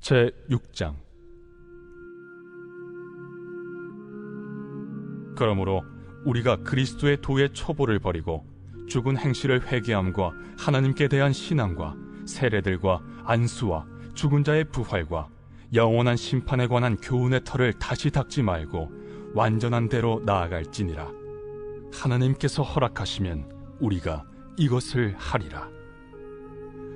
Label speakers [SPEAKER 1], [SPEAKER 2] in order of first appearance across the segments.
[SPEAKER 1] 제 6장. 그러므로 우리가 그리스도의 도의 초보를 버리고 죽은 행실을 회개함과 하나님께 대한 신앙과 세례들과 안수와 죽은 자의 부활과 영원한 심판에 관한 교훈의 털을 다시 닦지 말고 완전한 대로 나아갈지니라. 하나님께서 허락하시면 우리가 이것을 하리라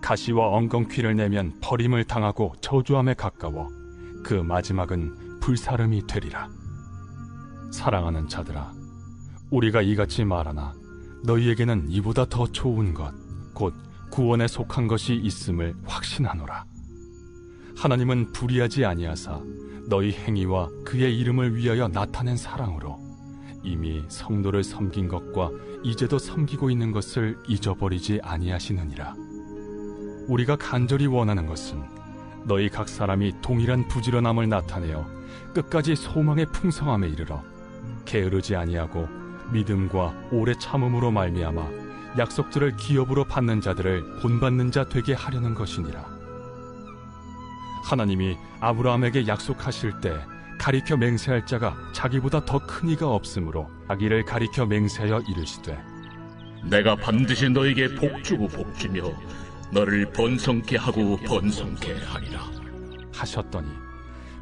[SPEAKER 1] 가시와 엉겅퀴를 내면 버림을 당하고 저주함에 가까워 그 마지막은 불사름이 되리라. 사랑하는 자들아, 우리가 이같이 말하나 너희에게는 이보다 더 좋은 것, 곧 구원에 속한 것이 있음을 확신하노라. 하나님은 불의하지 아니하사 너희 행위와 그의 이름을 위하여 나타낸 사랑으로 이미 성도를 섬긴 것과 이제도 섬기고 있는 것을 잊어버리지 아니하시느니라. 우리가 간절히 원하는 것은 너희 각 사람이 동일한 부지런함을 나타내어 끝까지 소망의 풍성함에 이르러 게으르지 아니하고 믿음과 오래 참음으로 말미암아 약속들을 기업으로 받는 자들을 본받는 자 되게 하려는 것이니라. 하나님이 아브라함에게 약속하실 때 가리켜 맹세할 자가 자기보다 더 큰 이가 없으므로 자기를 가리켜 맹세하여 이르시되
[SPEAKER 2] 내가 반드시 너에게 복주고 복주며 너를 번성케 하고 번성케 하리라.
[SPEAKER 1] 하셨더니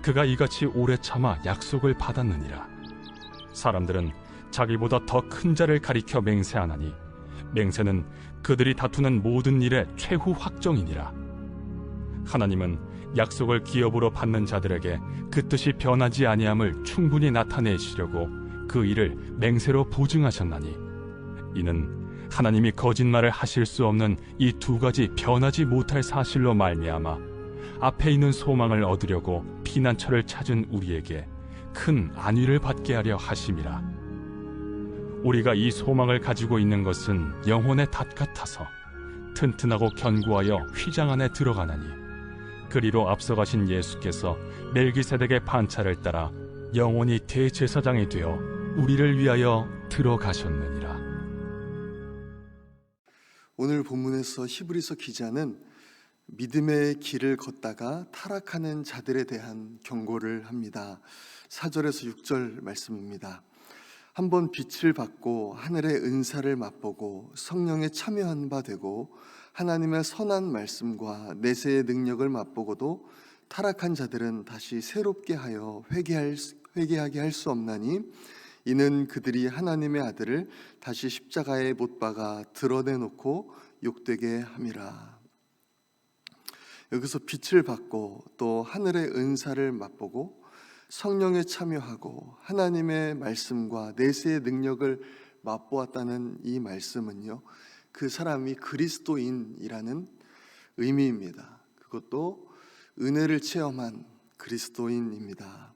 [SPEAKER 1] 그가 이같이 오래 참아 약속을 받았느니라 사람들은 자기보다 더 큰 자를 가리켜 맹세하나니 맹세는 그들이 다투는 모든 일의 최후 확정이니라 하나님은 약속을 기업으로 받는 자들에게 그 뜻이 변하지 아니함을 충분히 나타내시려고 그 일을 맹세로 보증하셨나니 이는 하나님이 거짓말을 하실 수 없는 이 두 가지 변하지 못할 사실로 말미암아 앞에 있는 소망을 얻으려고 피난처를 찾은 우리에게 큰 안위를 받게 하려 하심이라. 우리가 이 소망을 가지고 있는 것은 영혼의 닷 같아서 튼튼하고 견고하여 휘장 안에 들어가나니 그리로 앞서가신 예수께서 멜기세덱의 판차를 따라 영원히 대제사장이 되어 우리를 위하여 들어가셨느니라.
[SPEAKER 3] 오늘 본문에서 히브리서 기자는 믿음의 길을 걷다가 타락하는 자들에 대한 경고를 합니다. 4절에서 6절 말씀입니다. 한번 빛을 받고 하늘의 은사를 맛보고 성령에 참여한 바 되고 하나님의 선한 말씀과 내세의 능력을 맛보고도 타락한 자들은 다시 새롭게 하여 회개할, 회개하게 할 수 없나니 이는 그들이 하나님의 아들을 다시 십자가에 못 박아 드러내놓고 욕되게 함이라. 여기서 빛을 받고 또 하늘의 은사를 맛보고 성령에 참여하고 하나님의 말씀과 내세의 능력을 맛보았다는 이 말씀은요. 그 사람이 그리스도인이라는 의미입니다. 그것도 은혜를 체험한 그리스도인입니다.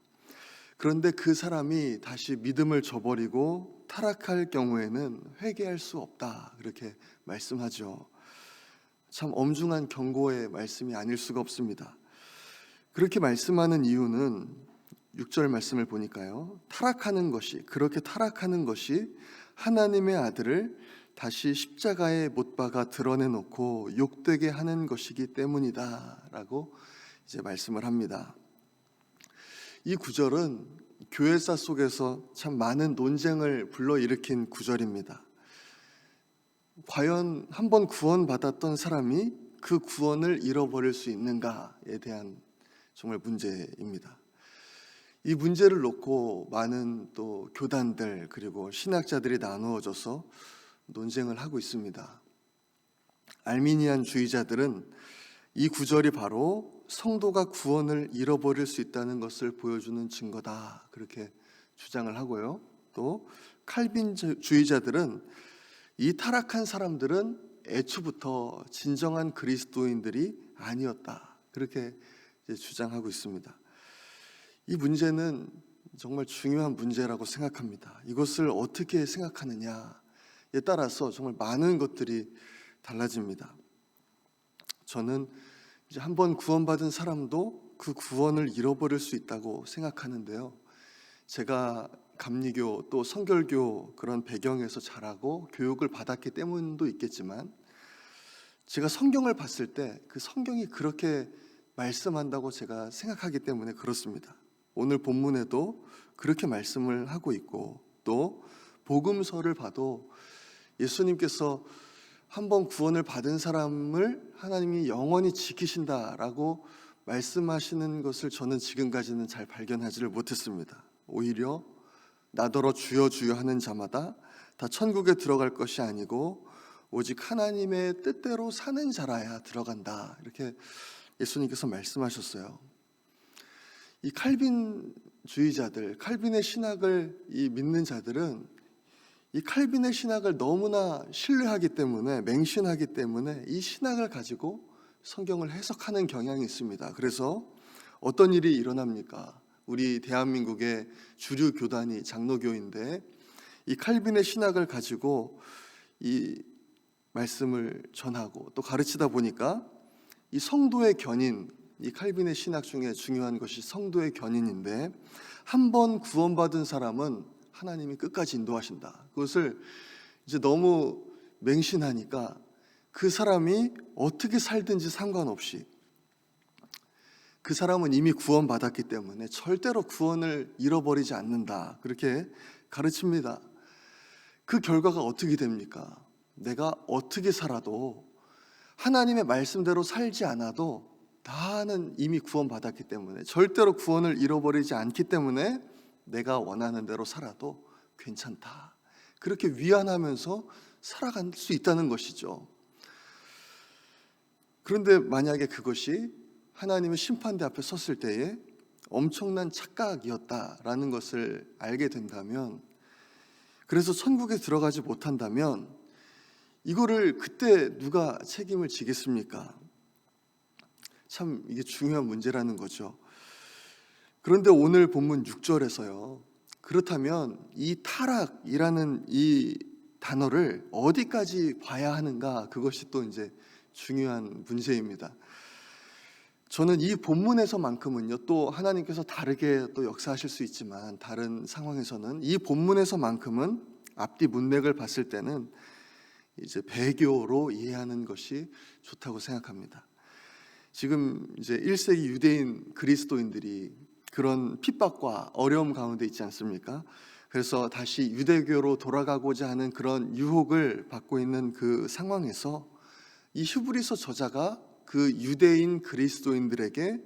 [SPEAKER 3] 그런데 그 사람이 다시 믿음을 저버리고 타락할 경우에는 회개할 수 없다. 그렇게 말씀하죠. 참 엄중한 경고의 말씀이 아닐 수가 없습니다. 그렇게 말씀하는 이유는 6절 말씀을 보니까요. 타락하는 것이 그렇게 타락하는 것이 하나님의 아들을 다시 십자가에 못 박아 드러내놓고 욕되게 하는 것이기 때문이다 라고 이제 말씀을 합니다. 이 구절은 교회사 속에서 참 많은 논쟁을 불러일으킨 구절입니다. 과연 한 번 구원받았던 사람이 그 구원을 잃어버릴 수 있는가에 대한 정말 문제입니다. 이 문제를 놓고 많은 또 교단들 그리고 신학자들이 나누어져서 논쟁을 하고 있습니다. 알미니안 주의자들은 이 구절이 바로 성도가 구원을 잃어버릴 수 있다는 것을 보여주는 증거다. 그렇게 주장을 하고요. 또 칼빈 주의자들은 이 타락한 사람들은 애초부터 진정한 그리스도인들이 아니었다. 그렇게 주장하고 있습니다. 이 문제는 정말 중요한 문제라고 생각합니다. 이것을 어떻게 생각하느냐에 따라서 정말 많은 것들이 달라집니다. 저는 이제 한번 구원받은 사람도 그 구원을 잃어버릴 수 있다고 생각하는데요. 제가 감리교 또 성결교 그런 배경에서 자라고 교육을 받았기 때문도 있겠지만 제가 성경을 봤을 때 그 성경이 그렇게 말씀한다고 제가 생각하기 때문에 그렇습니다. 오늘 본문에도 그렇게 말씀을 하고 있고 또 복음서를 봐도 예수님께서 한번 구원을 받은 사람을 하나님이 영원히 지키신다라고 말씀하시는 것을 저는 지금까지는 잘 발견하지를 못했습니다. 오히려 나더러 주여 주여 하는 자마다 다 천국에 들어갈 것이 아니고 오직 하나님의 뜻대로 사는 자라야 들어간다. 이렇게 예수님께서 말씀하셨어요. 이 칼빈주의자들, 칼빈의 신학을 이 믿는 자들은 이 칼빈의 신학을 너무나 신뢰하기 때문에 맹신하기 때문에 이 신학을 가지고 성경을 해석하는 경향이 있습니다. 그래서 어떤 일이 일어납니까? 우리 대한민국의 주류 교단이 장로교인데 이 칼빈의 신학을 가지고 이 말씀을 전하고 또 가르치다 보니까 이 성도의 견인, 이 칼빈의 신학 중에 중요한 것이 성도의 견인인데 한 번 구원받은 사람은 하나님이 끝까지 인도하신다. 그것을 이제 너무 맹신하니까 그 사람이 어떻게 살든지 상관없이 그 사람은 이미 구원받았기 때문에 절대로 구원을 잃어버리지 않는다. 그렇게 가르칩니다. 그 결과가 어떻게 됩니까? 내가 어떻게 살아도 하나님의 말씀대로 살지 않아도 나는 이미 구원받았기 때문에 절대로 구원을 잃어버리지 않기 때문에 내가 원하는 대로 살아도 괜찮다. 그렇게 위안하면서 살아갈 수 있다는 것이죠. 그런데 만약에 그것이 하나님의 심판대 앞에 섰을 때에 엄청난 착각이었다라는 것을 알게 된다면 그래서 천국에 들어가지 못한다면 이거를 그때 누가 책임을 지겠습니까? 참 이게 중요한 문제라는 거죠. 그런데 오늘 본문 6절에서요. 그렇다면 이 타락이라는 이 단어를 어디까지 봐야 하는가 그것이 또 이제 중요한 문제입니다. 저는 이 본문에서만큼은요 또 하나님께서 다르게 또 역사하실 수 있지만 다른 상황에서는 이 본문에서만큼은 앞뒤 문맥을 봤을 때는 이제 배교로 이해하는 것이 좋다고 생각합니다. 지금 이제 1세기 유대인 그리스도인들이 그런 핍박과 어려움 가운데 있지 않습니까? 그래서 다시 유대교로 돌아가고자 하는 그런 유혹을 받고 있는 그 상황에서 이 휴브리서 저자가 그 유대인 그리스도인들에게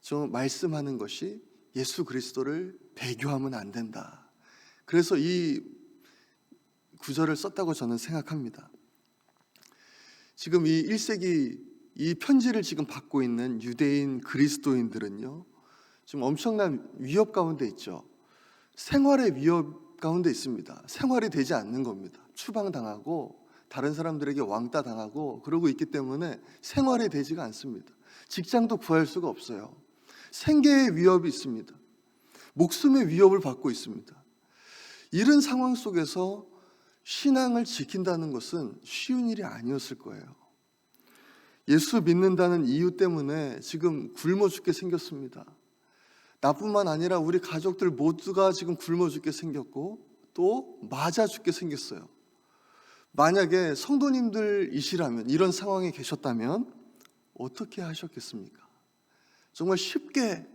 [SPEAKER 3] 좀 말씀하는 것이 예수 그리스도를 배교하면 안 된다. 그래서 이 구절을 썼다고 저는 생각합니다. 지금 이 1세기 이 편지를 지금 받고 있는 유대인 그리스도인들은요. 지금 엄청난 위협 가운데 있죠. 생활의 위협 가운데 있습니다. 생활이 되지 않는 겁니다. 추방당하고 다른 사람들에게 왕따 당하고 그러고 있기 때문에 생활이 되지가 않습니다. 직장도 구할 수가 없어요. 생계의 위협이 있습니다. 목숨의 위협을 받고 있습니다. 이런 상황 속에서 신앙을 지킨다는 것은 쉬운 일이 아니었을 거예요. 예수 믿는다는 이유 때문에 지금 굶어 죽게 생겼습니다. 나뿐만 아니라 우리 가족들 모두가 지금 굶어 죽게 생겼고 또 맞아 죽게 생겼어요. 만약에 성도님들이시라면 이런 상황에 계셨다면 어떻게 하셨겠습니까? 정말 쉽게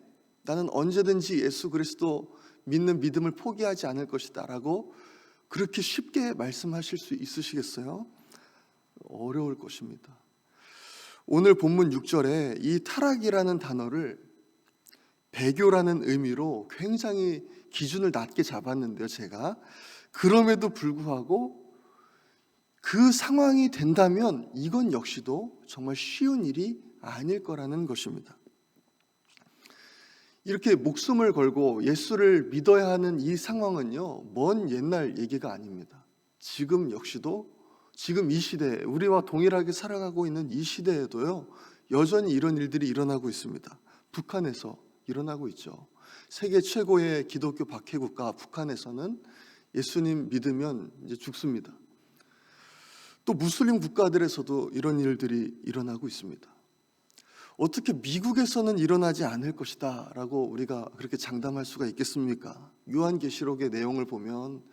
[SPEAKER 3] 나는 언제든지 예수 그리스도 믿는 믿음을 포기하지 않을 것이다라고 그렇게 쉽게 말씀하실 수 있으시겠어요? 어려울 것입니다. 오늘 본문 6절에 이 타락이라는 단어를 배교라는 의미로 굉장히 기준을 낮게 잡았는데요, 제가. 그럼에도 불구하고 그 상황이 된다면 이건 역시도 정말 쉬운 일이 아닐 거라는 것입니다. 이렇게 목숨을 걸고 예수를 믿어야 하는 이 상황은요, 먼 옛날 얘기가 아닙니다. 지금 역시도 지금 이 시대에 우리와 동일하게 살아가고 있는 이 시대에도요, 여전히 이런 일들이 일어나고 있습니다. 북한에서 일어나고 있죠. 세계 최고의 기독교 박해 국가 북한에서는 예수님 믿으면 이제 죽습니다. 또 무슬림 국가들에서도 이런 일들이 일어나고 있습니다. 어떻게 미국에서는 일어나지 않을 것이다 라고 우리가 그렇게 장담할 수가 있겠습니까? 요한계시록의 내용을 보면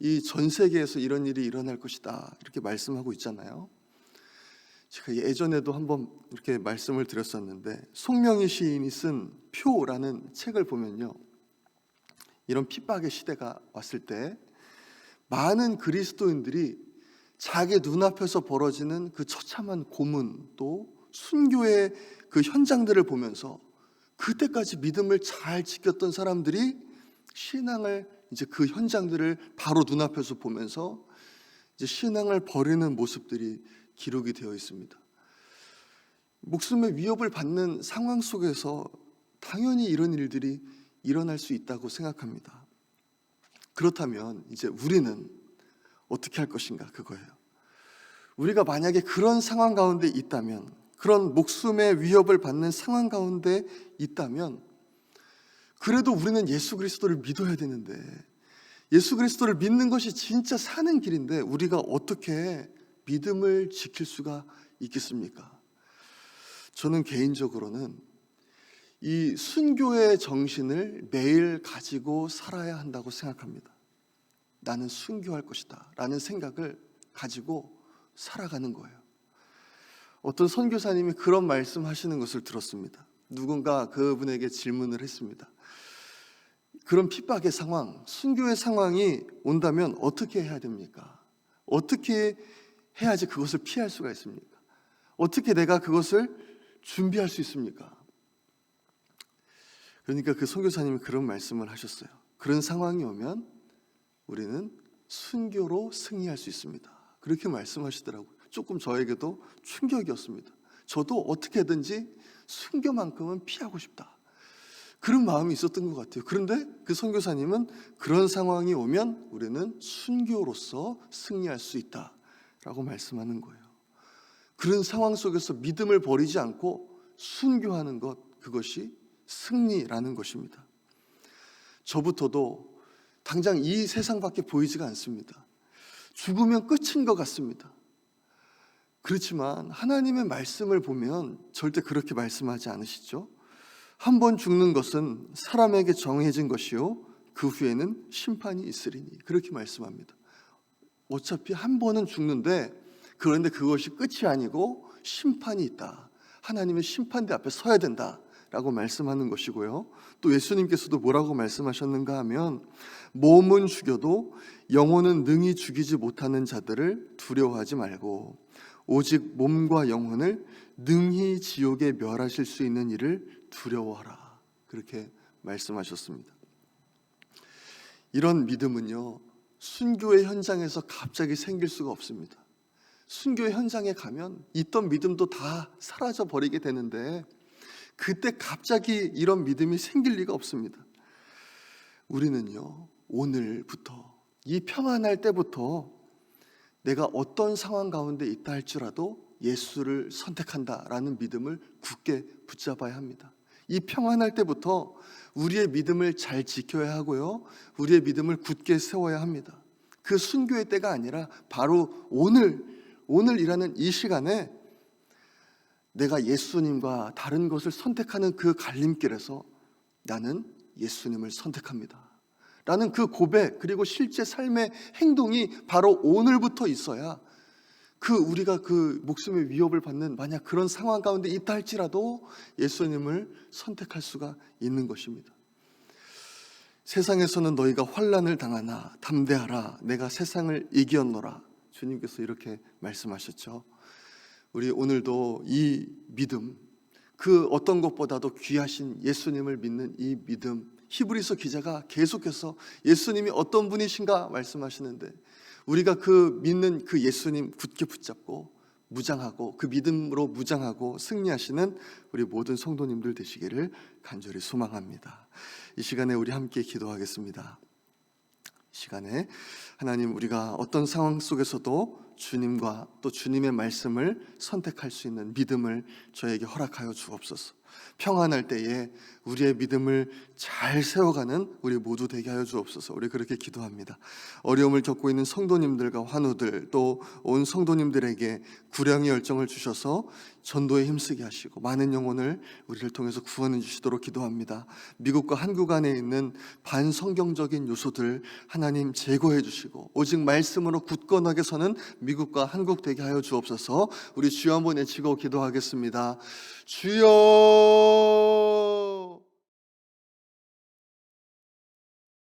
[SPEAKER 3] 이 전 세계에서 이런 일이 일어날 것이다 이렇게 말씀하고 있잖아요. 제가 예전에도 한번 이렇게 말씀을 드렸었는데 송명희 시인이 쓴 표라는 책을 보면요. 이런 핍박의 시대가 왔을 때 많은 그리스도인들이 자기 눈앞에서 벌어지는 그 처참한 고문 또 순교의 그 현장들을 보면서 그때까지 믿음을 잘 지켰던 사람들이 신앙을 이제 그 현장들을 바로 눈앞에서 보면서 이제 신앙을 버리는 모습들이 기록이 되어 있습니다. 목숨의 위협을 받는 상황 속에서 당연히 이런 일들이 일어날 수 있다고 생각합니다. 그렇다면 이제 우리는 어떻게 할 것인가 그거예요. 우리가 만약에 그런 상황 가운데 있다면 그런 목숨의 위협을 받는 상황 가운데 있다면 그래도 우리는 예수 그리스도를 믿어야 되는데 예수 그리스도를 믿는 것이 진짜 사는 길인데 우리가 어떻게 믿음을 지킬 수가 있겠습니까? 저는 개인적으로는 이 순교의 정신을 매일 가지고 살아야 한다고 생각합니다. 나는 순교할 것이다 라는 생각을 가지고 살아가는 거예요. 어떤 선교사님이 그런 말씀 하시는 것을 들었습니다. 누군가 그분에게 질문을 했습니다. 그런 핍박의 상황, 순교의 상황이 온다면 어떻게 해야 됩니까? 어떻게 해야지 그것을 피할 수가 있습니까? 어떻게 내가 그것을 준비할 수 있습니까? 그러니까 그 선교사님이 그런 말씀을 하셨어요. 그런 상황이 오면 우리는 순교로 승리할 수 있습니다. 그렇게 말씀하시더라고요. 조금 저에게도 충격이었습니다. 저도 어떻게든지 순교만큼은 피하고 싶다. 그런 마음이 있었던 것 같아요. 그런데 그 선교사님은 그런 상황이 오면 우리는 순교로서 승리할 수 있다 라고 말씀하는 거예요. 그런 상황 속에서 믿음을 버리지 않고 순교하는 것 그것이 승리라는 것입니다. 저부터도 당장 이 세상밖에 보이지가 않습니다. 죽으면 끝인 것 같습니다. 그렇지만 하나님의 말씀을 보면 절대 그렇게 말씀하지 않으시죠. 한 번 죽는 것은 사람에게 정해진 것이요 그 후에는 심판이 있으리니 그렇게 말씀합니다. 어차피 한 번은 죽는데 그런데 그것이 끝이 아니고 심판이 있다. 하나님의 심판대 앞에 서야 된다 라고 말씀하는 것이고요. 또 예수님께서도 뭐라고 말씀하셨는가 하면 몸은 죽여도 영혼은 능히 죽이지 못하는 자들을 두려워하지 말고 오직 몸과 영혼을 능히 지옥에 멸하실 수 있는 일을 두려워하라. 그렇게 말씀하셨습니다. 이런 믿음은요, 순교의 현장에서 갑자기 생길 수가 없습니다. 순교의 현장에 가면 있던 믿음도 다 사라져 버리게 되는데, 그때 갑자기 이런 믿음이 생길 리가 없습니다. 우리는요, 오늘부터, 이 평안할 때부터 내가 어떤 상황 가운데 있다 할지라도 예수를 선택한다라는 믿음을 굳게 붙잡아야 합니다. 이 평안할 때부터 우리의 믿음을 잘 지켜야 하고요. 우리의 믿음을 굳게 세워야 합니다. 그 순교의 때가 아니라 바로 오늘, 오늘이라는 이 시간에 내가 예수님과 다른 것을 선택하는 그 갈림길에서 나는 예수님을 선택합니다. 라는 그 고백, 그리고 실제 삶의 행동이 바로 오늘부터 있어야 그 우리가 그 목숨의 위협을 받는 만약 그런 상황 가운데 있다 할지라도 예수님을 선택할 수가 있는 것입니다. 세상에서는 너희가 환란을 당하나 담대하라 내가 세상을 이겼노라 주님께서 이렇게 말씀하셨죠. 우리 오늘도 이 믿음 그 어떤 것보다도 귀하신 예수님을 믿는 이 믿음 히브리서 기자가 계속해서 예수님이 어떤 분이신가 말씀하시는데 우리가 그 믿는 그 예수님 굳게 붙잡고 무장하고 그 믿음으로 무장하고 승리하시는 우리 모든 성도님들 되시기를 간절히 소망합니다. 이 시간에 우리 함께 기도하겠습니다. 이 시간에 하나님 우리가 어떤 상황 속에서도 주님과 또 주님의 말씀을 선택할 수 있는 믿음을 저에게 허락하여 주옵소서. 평안할 때에 우리의 믿음을 잘 세워가는 우리 모두 되게 하여 주옵소서. 우리 그렇게 기도합니다. 어려움을 겪고 있는 성도님들과 환우들 또 온 성도님들에게 구량의 열정을 주셔서 전도에 힘쓰게 하시고 많은 영혼을 우리를 통해서 구원해 주시도록 기도합니다. 미국과 한국 안에 있는 반성경적인 요소들 하나님 제거해 주시고 오직 말씀으로 굳건하게 서는 미국과 한국 되게 하여 주옵소서. 우리 주여 한번 외치고 기도하겠습니다. 주여